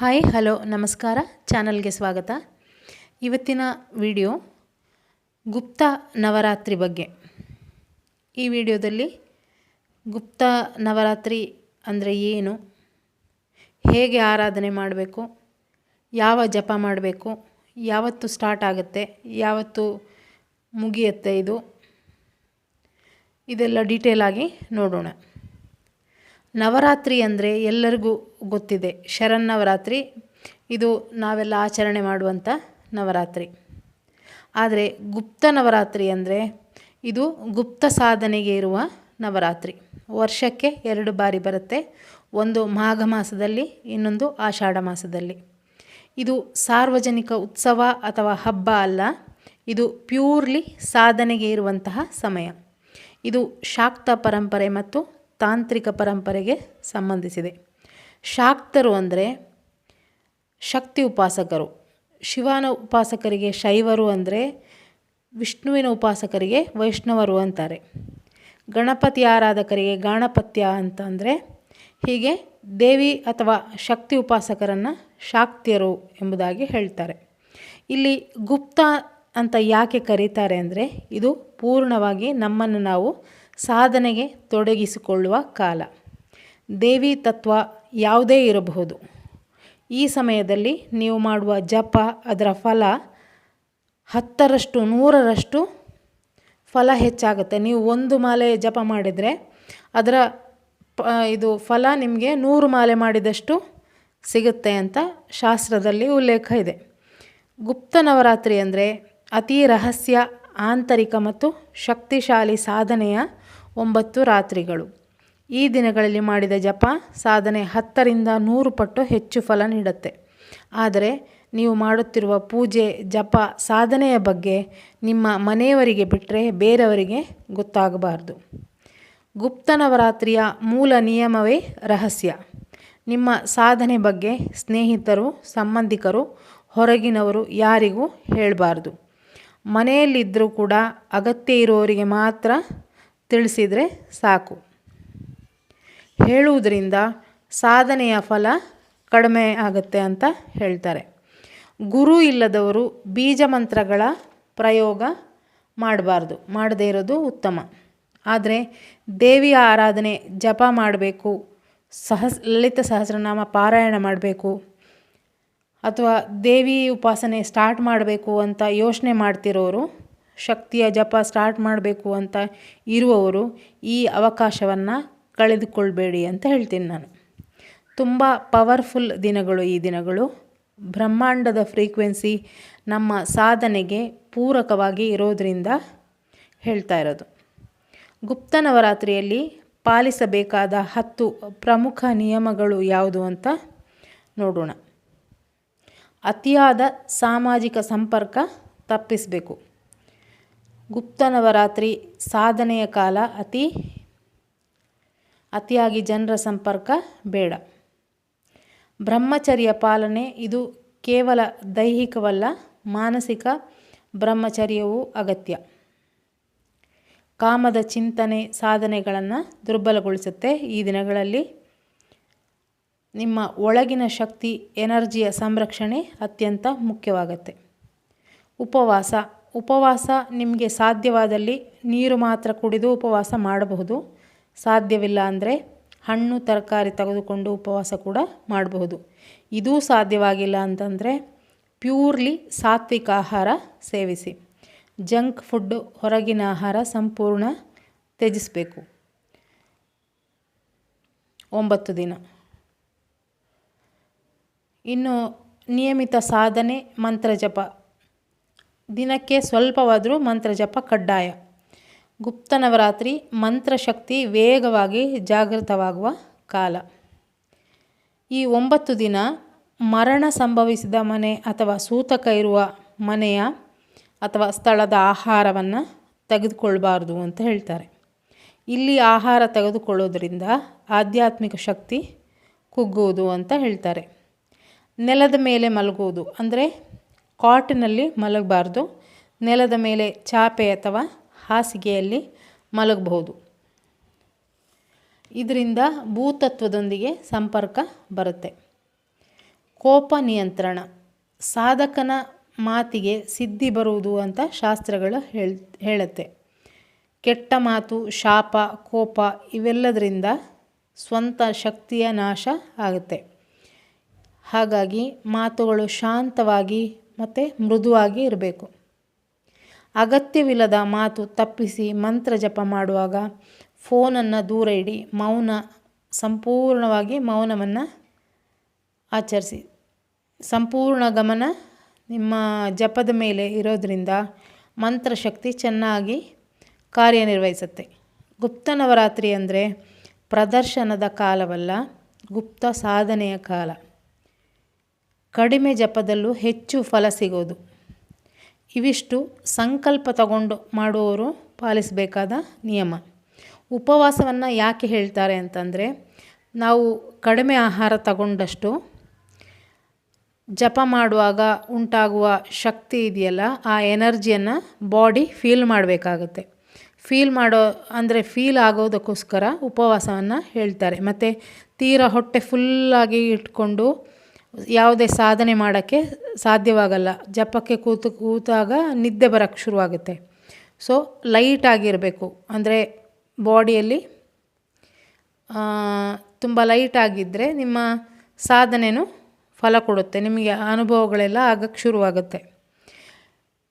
Hi, hello, ನಮಸ್ಕಾರ. ಚಾನಲ್ಗೆ ಸ್ವಾಗತ. ಇವತ್ತಿನ ವಿಡಿಯೋ ಗುಪ್ತ ನವರಾತ್ರಿ ಬಗ್ಗೆ. ಈ ವಿಡಿಯೋದಲ್ಲಿ ಗುಪ್ತ ನವರಾತ್ರಿ ಅಂದರೆ ಏನು, ಹೇಗೆ ಆರಾಧನೆ ಮಾಡಬೇಕು, ಯಾವ ಜಪ ಮಾಡಬೇಕು, ಯಾವತ್ತು ಸ್ಟಾರ್ಟ್ ಆಗುತ್ತೆ, ಯಾವತ್ತು ಮುಗಿಯುತ್ತೆ ಇದು, ಇದೆಲ್ಲ ಡೀಟೇಲಾಗಿ ನೋಡೋಣ. ನವರಾತ್ರಿ ಅಂದರೆ ಎಲ್ಲರಿಗೂ ಗೊತ್ತಿದೆ. ಶರನ್ನವರಾತ್ರಿ ಇದು ನಾವೆಲ್ಲ ಆಚರಣೆ ಮಾಡುವಂಥ ನವರಾತ್ರಿ. ಆದರೆ ಗುಪ್ತ ನವರಾತ್ರಿ ಅಂದರೆ ಇದು ಗುಪ್ತ ಸಾಧನೆಗೆ ಇರುವ ನವರಾತ್ರಿ. ವರ್ಷಕ್ಕೆ ಎರಡು ಬಾರಿ ಬರುತ್ತೆ. ಒಂದು ಮಾಘ ಮಾಸದಲ್ಲಿ, ಇನ್ನೊಂದು ಆಷಾಢ ಮಾಸದಲ್ಲಿ. ಇದು ಸಾರ್ವಜನಿಕ ಉತ್ಸವ ಅಥವಾ ಹಬ್ಬ ಅಲ್ಲ, ಇದು ಪ್ಯೂರ್ಲಿ ಸಾಧನೆಗೆ ಇರುವಂತಹ ಸಮಯ. ಇದು ಶಾಕ್ತ ಪರಂಪರೆ ಮತ್ತು ತಾಂತ್ರಿಕ ಪರಂಪರೆಗೆ ಸಂಬಂಧಿಸಿದೆ. ಶಾಕ್ತರು ಅಂದರೆ ಶಕ್ತಿ ಉಪಾಸಕರು. ಶಿವನ ಉಪಾಸಕರಿಗೆ ಶೈವರು ಅಂದರೆ ವಿಷ್ಣುವಿನ ಉಪಾಸಕರಿಗೆ ವೈಷ್ಣವರು ಅಂತಾರೆ. ಗಣಪತಿ ಆರಾಧಕರಿಗೆ ಗಾಣಪತ್ಯ ಅಂತಂದರೆ ಹೀಗೆ ದೇವಿ ಅಥವಾ ಶಕ್ತಿ ಉಪಾಸಕರನ್ನು ಶಾಕ್ತಿಯರು ಎಂಬುದಾಗಿ ಹೇಳ್ತಾರೆ. ಇಲ್ಲಿ ಗುಪ್ತ ಅಂತ ಯಾಕೆ ಕರೀತಾರೆ ಅಂದರೆ ಇದು ಪೂರ್ಣವಾಗಿ ನಮ್ಮನ್ನು ನಾವು ಸಾಧನೆಗೆ ತೊಡಗಿಸಿಕೊಳ್ಳುವ ಕಾಲ. ದೇವಿ ತತ್ವ ಯಾವುದೇ ಇರಬಹುದು. ಈ ಸಮಯದಲ್ಲಿ ನೀವು ಮಾಡುವ ಜಪ, ಅದರ ಫಲ ಹತ್ತರಷ್ಟು, ನೂರರಷ್ಟು ಫಲ ಹೆಚ್ಚಾಗುತ್ತೆ. ನೀವು ಒಂದು ಮಾಲೆ ಜಪ ಮಾಡಿದರೆ ಅದರ ಇದು ಫಲ ನಿಮಗೆ ನೂರು ಮಾಲೆ ಮಾಡಿದಷ್ಟು ಸಿಗುತ್ತೆ ಅಂತ ಶಾಸ್ತ್ರದಲ್ಲಿ ಉಲ್ಲೇಖ ಇದೆ. ಗುಪ್ತ ನವರಾತ್ರಿ ಅಂದರೆ ಅತಿ ರಹಸ್ಯ, ಆಂತರಿಕ ಮತ್ತು ಶಕ್ತಿಶಾಲಿ ಸಾಧನೆಯ ಒಂಬತ್ತು ರಾತ್ರಿಗಳು. ಈ ದಿನಗಳಲ್ಲಿ ಮಾಡಿದ ಜಪ ಸಾಧನೆ ಹತ್ತರಿಂದ ನೂರು ಪಟ್ಟು ಹೆಚ್ಚು ಫಲ ನೀಡುತ್ತೆ. ಆದರೆ ನೀವು ಮಾಡುತ್ತಿರುವ ಪೂಜೆ, ಜಪ, ಸಾಧನೆಯ ಬಗ್ಗೆ ನಿಮ್ಮ ಮನೆಯವರಿಗೆ ಬಿಟ್ಟರೆ ಬೇರೆಯವರಿಗೆ ಗೊತ್ತಾಗಬಾರ್ದು. ಗುಪ್ತ ನವರಾತ್ರಿಯ ಮೂಲ ನಿಯಮವೇ ರಹಸ್ಯ. ನಿಮ್ಮ ಸಾಧನೆ ಬಗ್ಗೆ ಸ್ನೇಹಿತರು, ಸಂಬಂಧಿಕರು, ಹೊರಗಿನವರು ಯಾರಿಗೂ ಹೇಳಬಾರ್ದು. ಮನೆಯಲ್ಲಿದ್ದರೂ ಕೂಡ ಅಗತ್ಯ ಇರೋರಿಗೆ ಮಾತ್ರ ತಿಳಿಸಿದರೆ ಸಾಕು. ಹೇಳುವುದರಿಂದ ಸಾಧನೆಯ ಫಲ ಕಡಿಮೆ ಆಗುತ್ತೆ ಅಂತ ಹೇಳ್ತಾರೆ. ಗುರು ಇಲ್ಲದವರು ಬೀಜ ಮಂತ್ರಗಳ ಪ್ರಯೋಗ ಮಾಡಬಾರ್ದು, ಮಾಡದೇ ಇರೋದು ಉತ್ತಮ. ಆದರೆ ದೇವಿಯ ಆರಾಧನೆ ಜಪ ಮಾಡಬೇಕು, ಸಹಸ್, ಲಲಿತ ಸಹಸ್ರನಾಮ ಪಾರಾಯಣ ಮಾಡಬೇಕು, ಅಥವಾ ದೇವಿ ಉಪಾಸನೆ ಸ್ಟಾರ್ಟ್ ಮಾಡಬೇಕು ಅಂತ ಯೋಚನೆ ಮಾಡ್ತಿರೋರು ಶಕ್ತಿಯ ಜಪ ಸ್ಟಾರ್ಟ್ ಮಾಡಬೇಕು ಅಂತ ಇರುವವರು ಈ ಅವಕಾಶವನ್ನು ಕಳೆದುಕೊಳ್ಬೇಡಿ ಅಂತ ಹೇಳ್ತೀನಿ ನಾನು. ತುಂಬ ಪವರ್ಫುಲ್ ದಿನಗಳು ಈ ದಿನಗಳು. ಬ್ರಹ್ಮಾಂಡದ ಫ್ರೀಕ್ವೆನ್ಸಿ ನಮ್ಮ ಸಾಧನೆಗೆ ಪೂರಕವಾಗಿ ಇರೋದರಿಂದ ಹೇಳ್ತಾ ಇರೋದು. ಗುಪ್ತ ನವರಾತ್ರಿಯಲ್ಲಿ ಪಾಲಿಸಬೇಕಾದ ಹತ್ತು ಪ್ರಮುಖ ನಿಯಮಗಳು ಯಾವುದು ಅಂತ ನೋಡೋಣ. ಅತಿಯಾದ ಸಾಮಾಜಿಕ ಸಂಪರ್ಕ ತಪ್ಪಿಸಬೇಕು. ಗುಪ್ತ ನವರಾತ್ರಿ ಸಾಧನೆಯ ಕಾಲ ಅತಿ ಅತಿಯಾಗಿ ಜನರ ಸಂಪರ್ಕ ಬೇಡ. ಬ್ರಹ್ಮಚರ್ಯ ಪಾಲನೆ ಇದು ಕೇವಲ ದೈಹಿಕವಲ್ಲ, ಮಾನಸಿಕ ಬ್ರಹ್ಮಚರ್ಯವೂ ಅಗತ್ಯ. ಕಾಮದ ಚಿಂತನೆ ಸಾಧನೆಗಳನ್ನು ದುರ್ಬಲಗೊಳಿಸುತ್ತೆ. ಈ ದಿನಗಳಲ್ಲಿ ನಿಮ್ಮ ಒಳಗಿನ ಶಕ್ತಿ, ಎನರ್ಜಿಯ ಸಂರಕ್ಷಣೆ ಅತ್ಯಂತ ಮುಖ್ಯವಾಗತ್ತೆ. ಉಪವಾಸ ಉಪವಾಸ ನಿಮಗೆ ಸಾಧ್ಯವಾದಲ್ಲಿ ನೀರು ಮಾತ್ರ ಕುಡಿದು ಉಪವಾಸ ಮಾಡಬಹುದು. ಸಾಧ್ಯವಿಲ್ಲ ಅಂದರೆ ಹಣ್ಣು, ತರಕಾರಿ ತೆಗೆದುಕೊಂಡು ಉಪವಾಸ ಕೂಡ ಮಾಡಬಹುದು. ಇದೂ ಸಾಧ್ಯವಾಗಿಲ್ಲ ಅಂತಂದರೆ ಪ್ಯೂರ್ಲಿ ಸಾತ್ವಿಕ ಆಹಾರ ಸೇವಿಸಿ. ಜಂಕ್ ಫುಡ್ಡು ಹೊರಗಿನ ಆಹಾರ ಸಂಪೂರ್ಣ ತ್ಯಜಿಸಬೇಕು. ಒಂಬತ್ತು ದಿನ. ಇನ್ನು ನಿಯಮಿತ ಸಾಧನೆ, ಮಂತ್ರ ಜಪ. ದಿನಕ್ಕೆ ಸ್ವಲ್ಪವಾದರೂ ಮಂತ್ರ ಜಪ ಕಡ್ಡಾಯ. ಗುಪ್ತ ನವರಾತ್ರಿ ಮಂತ್ರಶಕ್ತಿ ವೇಗವಾಗಿ ಜಾಗೃತವಾಗುವ ಕಾಲ. ಈ ಒಂಬತ್ತು ದಿನ ಮರಣ ಸಂಭವಿಸಿದ ಮನೆ ಅಥವಾ ಸೂತಕ ಇರುವ ಮನೆಯ ಅಥವಾ ಸ್ಥಳದ ಆಹಾರವನ್ನು ತೆಗೆದುಕೊಳ್ಬಾರ್ದು ಅಂತ ಹೇಳ್ತಾರೆ. ಇಲ್ಲಿ ಆಹಾರ ತೆಗೆದುಕೊಳ್ಳೋದ್ರಿಂದ ಆಧ್ಯಾತ್ಮಿಕ ಶಕ್ತಿ ಕುಗ್ಗುವುದು ಅಂತ ಹೇಳ್ತಾರೆ. ನೆಲದ ಮೇಲೆ ಮಲಗುವುದು ಅಂದರೆ ಕಾಟಿನಲ್ಲಿ ಮಲಗಬಾರ್ದು. ನೆಲದ ಮೇಲೆ ಚಾಪೆ ಅಥವಾ ಹಾಸಿಗೆಯಲ್ಲಿ ಮಲಗಬಹುದು. ಇದರಿಂದ ಭೂತತ್ವದೊಂದಿಗೆ ಸಂಪರ್ಕ ಬರುತ್ತೆ. ಕೋಪ ನಿಯಂತ್ರಣ. ಸಾಧಕನ ಮಾತಿಗೆ ಸಿದ್ಧಿ ಬರುವುದು ಅಂತ ಶಾಸ್ತ್ರಗಳು ಹೇಳ್, ಹೇಳುತ್ತೆ. ಕೆಟ್ಟ ಮಾತು, ಶಾಪ, ಕೋಪ ಇವೆಲ್ಲದರಿಂದ ಸ್ವಂತ ಶಕ್ತಿಯ ನಾಶ ಆಗುತ್ತೆ. ಹಾಗಾಗಿ ಮಾತುಗಳು ಶಾಂತವಾಗಿ ಮತ್ತು ಮೃದುವಾಗಿ ಇರಬೇಕು. ಅಗತ್ಯವಿಲ್ಲದ ಮಾತು ತಪ್ಪಿಸಿ ಮಂತ್ರ ಜಪ ಮಾಡುವಾಗ ಫೋನನ್ನು ದೂರ ಇಡಿ, ಮೌನ, ಸಂಪೂರ್ಣವಾಗಿ ಮೌನವನ್ನು ಆಚರಿಸಿ. ಸಂಪೂರ್ಣ ಗಮನ ನಿಮ್ಮ ಜಪದ ಮೇಲೆ ಇರೋದರಿಂದ ಮಂತ್ರಶಕ್ತಿ ಚೆನ್ನಾಗಿ ಕಾರ್ಯನಿರ್ವಹಿಸುತ್ತೆ. ಗುಪ್ತ ನವರಾತ್ರಿ ಅಂದರೆ ಪ್ರದರ್ಶನದ ಕಾಲವಲ್ಲ, ಗುಪ್ತ ಸಾಧನೆಯ ಕಾಲ. ಕಡಿಮೆ ಜಪದಲ್ಲೂ ಹೆಚ್ಚು ಫಲ ಸಿಗೋದು. ಇವಿಷ್ಟು ಸಂಕಲ್ಪ ತಗೊಂಡು ಮಾಡುವವರು ಪಾಲಿಸಬೇಕಾದ ನಿಯಮ. ಉಪವಾಸವನ್ನು ಯಾಕೆ ಹೇಳ್ತಾರೆ ಅಂತಂದರೆ, ನಾವು ಕಡಿಮೆ ಆಹಾರ ತಗೊಂಡಷ್ಟು ಜಪ ಮಾಡುವಾಗ ಉಂಟಾಗುವ ಶಕ್ತಿ ಇದೆಯಲ್ಲ, ಆ ಎನರ್ಜಿಯನ್ನು ಬಾಡಿ ಫೀಲ್ ಮಾಡಬೇಕಾಗುತ್ತೆ. ಫೀಲ್ ಮಾಡೋ, ಅಂದರೆ ಫೀಲ್ ಆಗೋದಕ್ಕೋಸ್ಕರ ಉಪವಾಸವನ್ನು ಹೇಳ್ತಾರೆ. ಮತ್ತು ತೀರಾ ಹೊಟ್ಟೆ ಫುಲ್ಲಾಗಿ ಇಟ್ಕೊಂಡು ಯಾವುದೇ ಸಾಧನೆ ಮಾಡೋಕ್ಕೆ ಸಾಧ್ಯವಾಗಲ್ಲ. ಜಪಕ್ಕೆ ಕೂತು, ಕೂತಾಗ ನಿದ್ದೆ ಬರೋಕ್ಕೆ ಶುರುವಾಗುತ್ತೆ. ಸೊ ಲೈಟಾಗಿರಬೇಕು ಅಂದರೆ ಬಾಡಿಯಲ್ಲಿ ತುಂಬ ಲೈಟಾಗಿದ್ದರೆ ನಿಮ್ಮ ಸಾಧನೆಯೂ ಫಲ ಕೊಡುತ್ತೆ. ನಿಮಗೆ ಅನುಭವಗಳೆಲ್ಲ ಆಗಕ್ಕೆ ಶುರುವಾಗುತ್ತೆ.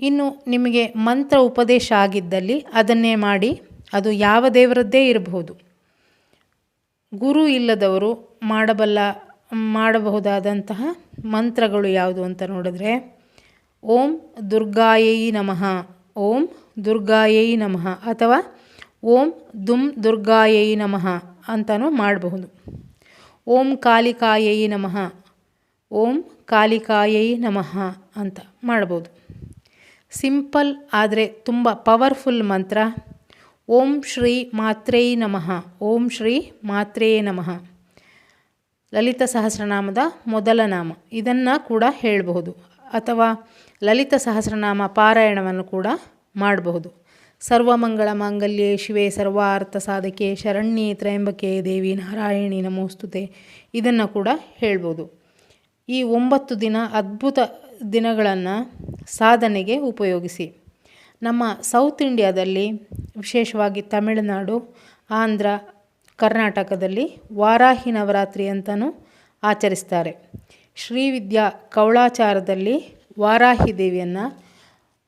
ಇನ್ನು ನಿಮಗೆ ಮಂತ್ರ ಉಪದೇಶ ಆಗಿದ್ದಲ್ಲಿ ಅದನ್ನೇ ಮಾಡಿ, ಅದು ಯಾವ ದೇವರದ್ದೇ ಇರಬಹುದು. ಗುರು ಇಲ್ಲದವರು ಮಾಡಬಲ್ಲ ಮಾಡಬಹುದಾದಂತಹ ಮಂತ್ರಗಳು ಯಾವುದು ಅಂತ ನೋಡಿದ್ರೆ, ಓಂ ದುರ್ಗಾಯೈ ನಮಃ, ಓಂ ದುರ್ಗಾಯೈ ನಮಃ ಅಥವಾ ಓಂ ದುಮ್ ದುರ್ಗಾಯೈ ನಮಃ ಅಂತಲೂ ಮಾಡಬಹುದು. ಓಂ ಕಾಲಿಕಾಯೈ ನಮಃ, ಓಂ ಕಾಲಿಕಾಯೈ ನಮಃ ಅಂತ ಮಾಡ್ಬೋದು ಸಿಂಪಲ್ ಆದರೆ ತುಂಬ ಪವರ್ಫುಲ್ ಮಂತ್ರ, ಓಂ ಶ್ರೀ ಮಾತ್ರೇ ನಮಃ, ಓಂ ಶ್ರೀ ಮಾತ್ರೇ ನಮಃ. ಲಲಿತ ಸಹಸ್ರನಾಮದ ಮೊದಲ ನಾಮ. ಇದನ್ನು ಕೂಡ ಹೇಳಬಹುದು. ಅಥವಾ ಲಲಿತ ಸಹಸ್ರನಾಮ ಪಾರಾಯಣವನ್ನು ಕೂಡ ಮಾಡಬಹುದು. ಸರ್ವಮಂಗಳ ಮಾಂಗಲ್ಯ ಶಿವೆ ಸರ್ವಾರ್ಥ ಸಾಧಕೆ ಶರಣ್ಯೆ ತ್ರಯಂಬಕೆ ದೇವಿ ನಾರಾಯಣಿ ನಮೋಸ್ತುತೆ. ಇದನ್ನು ಕೂಡ ಹೇಳ್ಬೋದು ಈ ಒಂಬತ್ತು ದಿನ ಅದ್ಭುತ ದಿನಗಳನ್ನು ಸಾಧನೆಗೆ ಉಪಯೋಗಿಸಿ. ನಮ್ಮ ಸೌತ್ ಇಂಡಿಯಾದಲ್ಲಿ ವಿಶೇಷವಾಗಿ ತಮಿಳುನಾಡು, ಆಂಧ್ರ ಕರ್ನಾಟಕದಲ್ಲಿ ವಾರಾಹಿ ನವರಾತ್ರಿ ಅಂತಲೂ ಆಚರಿಸ್ತಾರೆ. ಶ್ರೀವಿದ್ಯಾ ಕೌಳಾಚಾರದಲ್ಲಿ ವಾರಾಹಿ ದೇವಿಯನ್ನು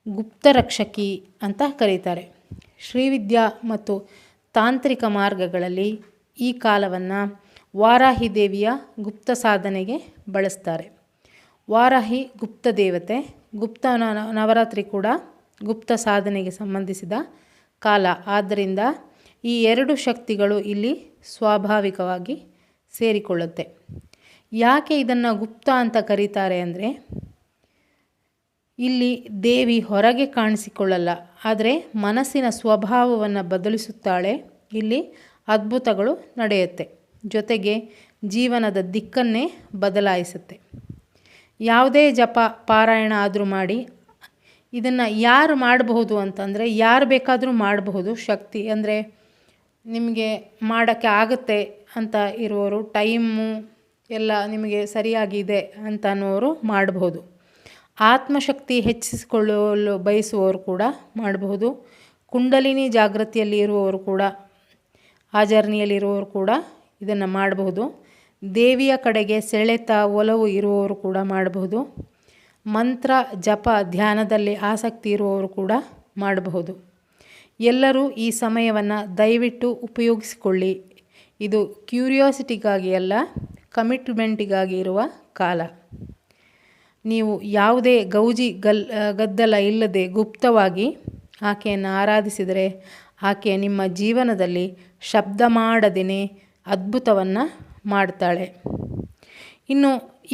ಗುಪ್ತರಕ್ಷಕಿ ಅಂತ ಕರೀತಾರೆ. ಶ್ರೀವಿದ್ಯಾ ಮತ್ತು ತಾಂತ್ರಿಕ ಮಾರ್ಗಗಳಲ್ಲಿ ಈ ಕಾಲವನ್ನು ವಾರಾಹಿ ದೇವಿಯ ಗುಪ್ತ ಸಾಧನೆಗೆ ಬಳಸ್ತಾರೆ. ವಾರಾಹಿ ಗುಪ್ತ ದೇವತೆ, ಗುಪ್ತ ನವರಾತ್ರಿ ಕೂಡ ಗುಪ್ತ ಸಾಧನೆಗೆ ಸಂಬಂಧಿಸಿದ ಕಾಲ. ಆದ್ದರಿಂದ ಈ ಎರಡು ಶಕ್ತಿಗಳು ಇಲ್ಲಿ ಸ್ವಾಭಾವಿಕವಾಗಿ ಸೇರಿಕೊಳ್ಳುತ್ತೆ. ಯಾಕೆ ಇದನ್ನು ಗುಪ್ತ ಅಂತ ಕರೀತಾರೆ ಅಂದರೆ, ಇಲ್ಲಿ ದೇವಿ ಹೊರಗೆ ಕಾಣಿಸಿಕೊಳ್ಳಲ್ಲ, ಆದರೆ ಮನಸ್ಸಿನ ಸ್ವಭಾವವನ್ನು ಬದಲಿಸುತ್ತಾಳೆ, ಇಲ್ಲಿ ಅದ್ಭುತಗಳು ನಡೆಯುತ್ತೆ. ಜೊತೆಗೆ ಜೀವನದ ದಿಕ್ಕನ್ನೇ ಬದಲಾಯಿಸುತ್ತೆ. ಯಾವುದೇ ಜಪ, ಪಾರಾಯಣ ಆದರೂ ಮಾಡಿ, ಇದನ್ನು ಯಾರು ಮಾಡಬಹುದು ಅಂತಂದರೆ, ಯಾರು ಬೇಕಾದರೂ ಮಾಡಬಹುದು ಶಕ್ತಿ. ಅಂದರೆ ನಿಮಗೆ ಮಾಡೋಕ್ಕೆ ಆಗುತ್ತೆ ಅಂತ ಇರುವವರು ಟೈಮು ಎಲ್ಲ ನಿಮಗೆ ಸರಿಯಾಗಿದೆ ಅಂತ ಅನ್ನೋರು ಮಾಡಬಹುದು ಆತ್ಮಶಕ್ತಿ ಹೆಚ್ಚಿಸಿಕೊಳ್ಳಲು ಬಯಸುವವರು ಕೂಡ ಮಾಡಬಹುದು ಕುಂಡಲಿನಿ ಜಾಗೃತಿಯಲ್ಲಿ ಇರುವವರು ಕೂಡ ಆ ಜರ್ನಿಯಲ್ಲಿರುವವರು ಕೂಡ ಇದನ್ನು ಮಾಡಬಹುದು ದೇವಿಯ ಕಡೆಗೆ ಸೆಳೆತ ಒಲವು ಇರುವವರು ಕೂಡ ಮಾಡಬಹುದು ಮಂತ್ರ, ಜಪ, ಧ್ಯಾನದಲ್ಲಿ ಆಸಕ್ತಿ ಇರುವವರು ಕೂಡ ಮಾಡಬಹುದು ಎಲ್ಲರೂ ಈ ಸಮಯವನ್ನು ದಯವಿಟ್ಟು ಉಪಯೋಗಿಸಿಕೊಳ್ಳಿ. ಇದು ಕ್ಯೂರಿಯಾಸಿಟಿಗಾಗಿ ಅಲ್ಲ, ಕಮಿಟ್ಮೆಂಟಿಗಾಗಿ ಇರುವ ಕಾಲ. ನೀವು ಯಾವುದೇ ಗೌಜಿ ಗಲ್ ಗದ್ದಲ ಇಲ್ಲದೆ ಗುಪ್ತವಾಗಿ ಆಕೆಯನ್ನು ಆರಾಧಿಸಿದರೆ ಆಕೆ ನಿಮ್ಮ ಜೀವನದಲ್ಲಿ ಶಬ್ದ ಮಾಡದೇನೆ ಅದ್ಭುತವನ್ನು ಮಾಡ್ತಾಳೆ. ಇನ್ನು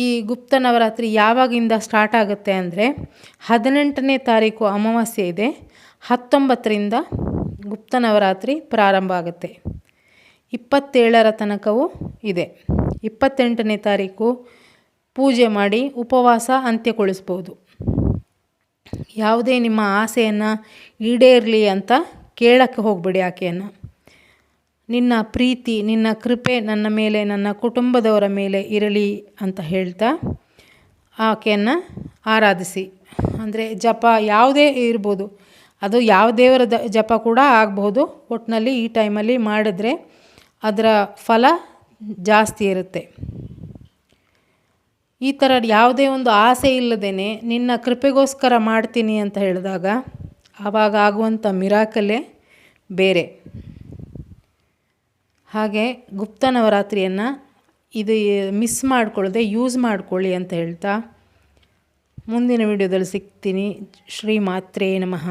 ಈ ಗುಪ್ತ ನವರಾತ್ರಿ ಯಾವಾಗಿಂದ ಸ್ಟಾರ್ಟ್ ಆಗುತ್ತೆ ಅಂದರೆ ಹದಿನೆಂಟನೇ ತಾರೀಕು ಅಮಾವಾಸ್ಯೆ ಇದೆ. ಹತ್ತೊಂಬತ್ತರಿಂದ ಗುಪ್ತ ನವರಾತ್ರಿ ಪ್ರಾರಂಭ ಆಗುತ್ತೆ. ಇಪ್ಪತ್ತೇಳರ ತನಕವೂ ಇದೆ. ಇಪ್ಪತ್ತೆಂಟನೇ ತಾರೀಕು ಪೂಜೆ ಮಾಡಿ ಉಪವಾಸ ಅಂತ್ಯಗೊಳಿಸ್ಬೋದು. ಯಾವುದೇ ನಿಮ್ಮ ಆಸೆಯನ್ನು ಈಡೇರಲಿ ಅಂತ ಕೇಳಕ್ಕೆ ಹೋಗಬೇಡಿ ಆಕೆಯನ್ನು. ನಿನ್ನ ಪ್ರೀತಿ, ನಿನ್ನ ಕೃಪೆ ನನ್ನ ಮೇಲೆ, ನನ್ನ ಕುಟುಂಬದವರ ಮೇಲೆ ಇರಲಿ ಅಂತ ಹೇಳ್ತಾ ಆಕೆಯನ್ನು ಆರಾಧಿಸಿ. ಅಂದರೆ ಜಪ ಯಾವುದೇ ಇರ್ಬೋದು. ಅದು ಯಾವ ದೇವರ ಜಪ ಕೂಡ ಆಗಬಹುದು. ಒಟ್ಟಿನಲ್ಲಿ ಈ ಟೈಮಲ್ಲಿ ಮಾಡಿದ್ರೆ ಅದರ ಫಲ ಜಾಸ್ತಿ ಇರುತ್ತೆ. ಈ ಥರ ಯಾವುದೇ ಒಂದು ಆಸೆ ಇಲ್ಲದೇ ನಿನ್ನ ಕೃಪೆಗೋಸ್ಕರ ಮಾಡ್ತೀನಿ ಅಂತ ಹೇಳಿದಾಗ ಆವಾಗ ಆಗುವಂಥ ಮಿರಾಕಲೇ ಬೇರೆ. ಹಾಗೆ ಗುಪ್ತ ನವರಾತ್ರಿಯನ್ನು ಇದು ಮಿಸ್ ಮಾಡ್ಕೊಳ್ಳದೆ ಯೂಸ್ ಮಾಡಿಕೊಳ್ಳಿ ಅಂತ ಹೇಳ್ತಾ ಮುಂದಿನ ವಿಡಿಯೋದಲ್ಲಿ ಸಿಗ್ತೀನಿ. ಶ್ರೀ ಮಾತ್ರೇ ನಮಃ.